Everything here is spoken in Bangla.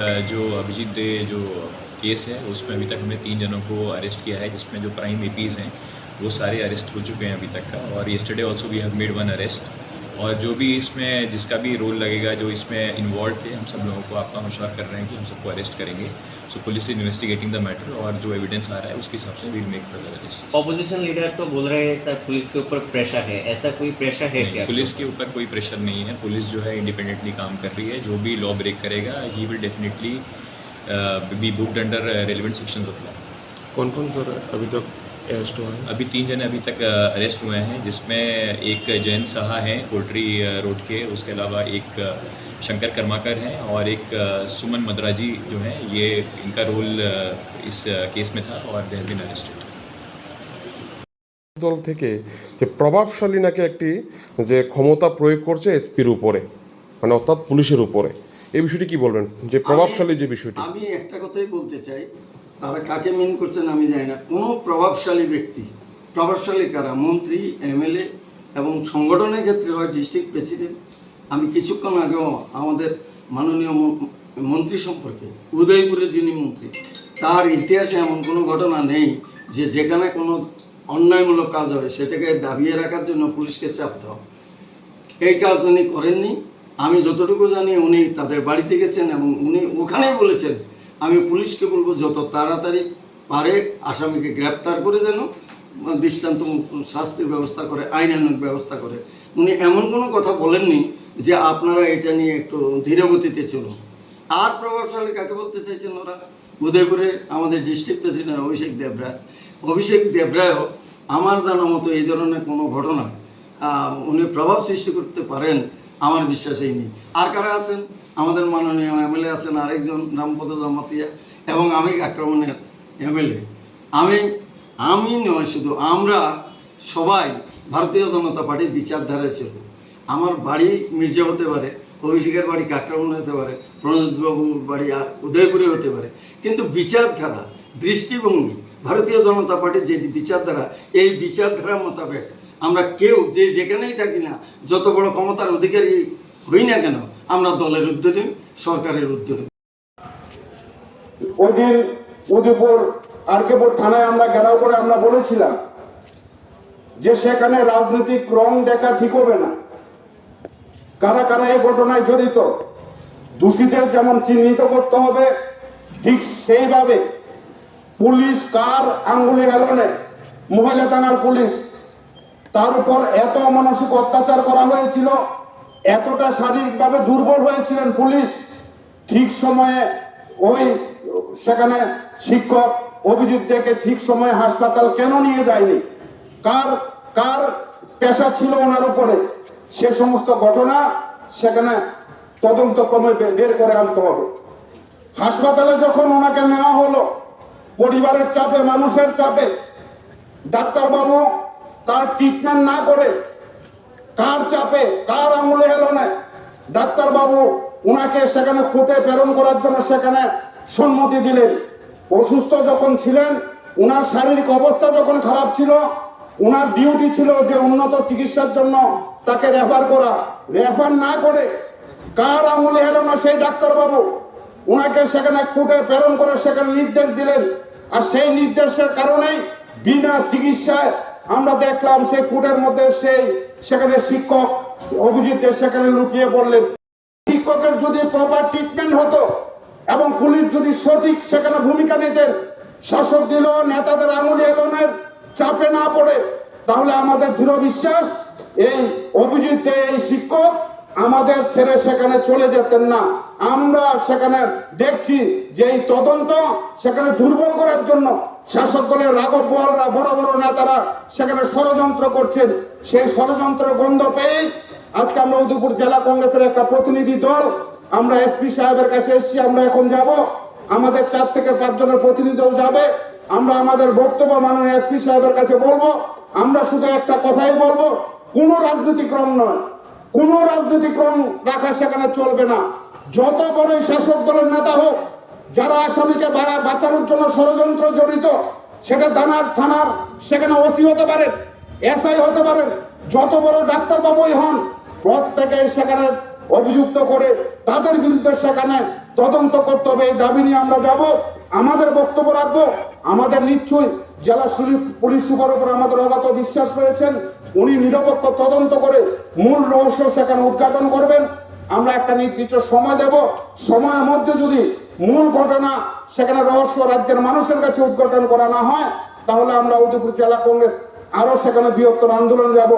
जो अभिजीत दे जो केस है, उसमें अभी तक हमने तीन जनों को अरेस्ट किया है, जिसमें जो प्राइम एपीज़ हैं, वो सारे अरेस्ट हो चुके हैं अभी तक का। और yesterday also we have made one arrest और जो भी इसमें, जिसका भी रोल लगेगा, जो इसमें इन्वॉल्व थे, हम सब लोगों को आपका मशवर कर रहे हैं कि हम सबको अरेस्ट करेंगे। So police is investigating the matter और जो एविडेंस आ रहा है उसके हिसाब से will make further arrest opposition leader तो बोल रहे हैं सर पुलिस के ऊपर प्रेशर है। ऐसा कोई प्रेशर है क्या? पुलिस के ऊपर कोई प्रेशर नहीं है। पुलिस जो है इंडिपेंडेंटली काम कर रही है। जो भी लॉ ब्रेक करेगा he will definitely be booked under relevant section of law कौन कौन सर अभी तक अरेस्ट हुआ है? अभी तीन जने अभी तक अरेस्ट हुए हैं जिसमें एक जयंत साहा हैं पोल्ट्री रोड के उसके अलावा एक अ, शंकर कर्माकर हैं और एक अ, सुमन मद्राजी जो हैं ये इनका रोल अ, इस केस में था और दे हैव बीन अरेस्टेड দল থেকে যে প্রভাবশালী নাকি একটি যে ক্ষমতা প্রয়োগ করছে এসপির উপরে মানে অর্থাৎ পুলিশের উপরে এই বিষয়টি কি বলবেন যে প্রভাবশালী যে বিষয়টি আমি একটা কথাই বলতে চাই তারা কাকে মিন করছেন আমি জানি না কোনো প্রভাবশালী ব্যক্তি প্রভাবশালী কারা মন্ত্রী এমএলএ এবং সংগঠনের ক্ষেত্রে হয় ডিস্ট্রিক্ট প্রেসিডেন্ট আমি কিছুক্ষণ আগেও আমাদের মাননীয় মন্ত্রী সম্পর্কে উদয়পুরের যিনি মন্ত্রী, তার ইতিহাসে এমন কোনো ঘটনা নেই যে যেখানে কোনো অন্যায়মূলক কাজ হয় সেটাকে দাবিয়ে রাখার জন্য পুলিশকে চাপ দেওয়া। এই কাজ উনি করেননি। আমি যতটুকু জানি উনি তাদের বাড়িতে গেছেন এবং উনি ওখানেই বলেছেন, আমি পুলিশকে বলব যত তাড়াতাড়ি পারে আসামিকে গ্রেপ্তার করে যেন দৃষ্টান্ত শাস্তির ব্যবস্থা করে, আইনানুক ব্যবস্থা করে। উনি এমন কোনো কথা বলেননি যে আপনারা এটা নিয়ে একটু ধীরগতিতে চলুন। আর প্রভাবশালী কাকে বলতে চাইছেন ওরা? উদয়পুরে আমাদের ডিস্ট্রিক্ট প্রেসিডেন্ট অভিষেক দেবরায়। অভিষেক দেবরায়ও আমার জানা মতো এই ধরনের কোনো ঘটনা উনি প্রভাব সৃষ্টি করতে পারেন আমার বিশ্বাসই নেই। আর কারা আছেন? আমাদের মাননীয় এমএলএ আছেন আরেকজন, রামপদ জমাতিয়া, এবং আমি আক্রমণের এমএলএ। আমি আমি নয় শুধু আমরা সবাই ভারতীয় জনতা পার্টির বিচারধারায় ছিল আমার বাড়ি মির্জা হতে পারে, অভিষেকের বাড়ি কাকরামণ হতে পারে প্রণোদবাবুর বাড়ি উদয়পুরে হতে পারে। কিন্তু বিচারধারা, দৃষ্টিভঙ্গি, ভারতীয় জনতা পার্টির যে বিচারধারা, এই বিচারধারা মোতাবেক আমরা কেউ যে যেখানেই থাকি না, যত বড় ক্ষমতার অধিকারী হই না কেন, আমরা দলের উদ্যোগে সরকারের উদ্যোগে ওই দিন উদয়পুর আরকেপুর থানায় আমরা ঘেরাও করে আমরা বলেছিলাম যে সেখানে রাজনৈতিক রং দেখা ঠিক হবে না। কারা কারা এই ঘটনায় জড়িত, দোষীদের যেমন চিহ্নিত করতে হবে, ঠিক সেইভাবে পুলিশ কার আঙ্গুলি হেলনে মহিলা থানার পুলিশ, তার উপর এত মানসিক অত্যাচার করা হয়েছিল, এতটা শারীরিকভাবে দুর্বল হয়েছিলেন পুলিশ, ঠিক সময়ে ওই সেখানে শিক্ষক অভিযুক্তকে ঠিক সময়ে হাসপাতাল কেন নিয়ে যায়নি? কার কার পেশা ছিল ওনার উপরে? সে সমস্ত ঘটনা সেখানে তদন্ত ক্রমে বে- বের করে আনতে হবে। হাসপাতালে যখন ওনাকে নেওয়া হলো, পরিবারের চাপে, মানুষের চাপে, ডাক্তারবাবু তার ট্রিটমেন্ট না করে কার চাপে, কার আঙুলে এলো না, ডাক্তারবাবু ওনাকে সেখানে কোর্টে প্রেরণ করার জন্য সেখানে সম্মতি দিলেন। অসুস্থ যখন ছিলেন ওনার শারীরিক অবস্থা যখন খারাপ ছিল ওনার ডিউটি ছিল যে উন্নত চিকিৎসার জন্য তাকে রেফার করা। রেফার না করে কার আঙুলে এলো না সেই ডাক্তারবাবু? ওনাকে সেখানে কোর্টে প্রেরণ করে সেখানে নির্দেশ দিলেন। আর সেই নির্দেশের কারণেই বিনা চিকিৎসায় আমরা দেখলাম সেই কোর্টের মধ্যে সেই সেখানে শিক্ষক অভিজিৎদের সেখানে লুকিয়ে পড়লেন। শিক্ষকের যদি প্রপার ট্রিটমেন্ট হতো এবং পুলিশ যদি সঠিক সেখানে ভূমিকা নিতেন শাসক দিল, নেতাদের আঙুলি এলোনের চাপে না পড়ে, তাহলে আমাদের দৃঢ় বিশ্বাস, এই অভিজিৎ এই শিক্ষক আমাদের ছেড়ে সেখানে চলে যেতেন না। আমরা সেখানে দেখছি যে এই তদন্ত সেখানে দুর্বল করার জন্য শাসক দলের রাঘব বড় বড় নেতারা সেখানে ষড়যন্ত্র করছেন। সেই ষড়যন্ত্র গন্ধ পেয়ে আজকে আমরা উদয়পুর জেলা কংগ্রেসের একটা প্রতিনিধি দল আমরা এসপি সাহেবের কাছে এসেছি, আমরা এখন যাব। আমাদের চার থেকে পাঁচ জনের প্রতিনিধি দল যাবে। আমরা আমাদের বক্তব্য মাননীয় এসপি সাহেবের কাছে বলব। আমরা শুধু একটা কথাই বলব, কোনো রাজনৈতিক রং নয়। কোনো রাজনৈতিক রং রাখা সেখানে চলবে না। যত বড়ই শাসক দলের নেতা হোক, যারা আসামিকে বাড়া- বাঁচানোর জন্য ষড়যন্ত্র জড়িত, সেটা দানার থানার, সেখানে ওসি হতে পারেন, এসআই হতে পারেন, যত বড় ডাক্তারবাবুই হন প্রত্যেকে সেখানে অভিযুক্ত করে তাদের বিরুদ্ধে সেখানে তদন্ত করতে হবে, এই দাবি নিয়ে আমরা যাব। আমাদের বক্তব্য রাখব। আমাদের নিশ্চয়ই জেলা পুলিশ সুপার উপর আমাদের অগাধ বিশ্বাস রয়েছেন। উনি নিরপেক্ষ তদন্ত করে মূল রহস্য সেখানে উদ্ঘাটন করবেন। আমরা একটা নির্দিষ্ট সময় দেব। সময়ের মধ্যে যদি মূল ঘটনা সেখানে রহস্য রাজ্যের মানুষের কাছে উদ্ঘাটন করা না হয়, তাহলে আমরা উদয়পুর জেলা কংগ্রেস আরও সেখানে বৃহত্তর আন্দোলন যাব।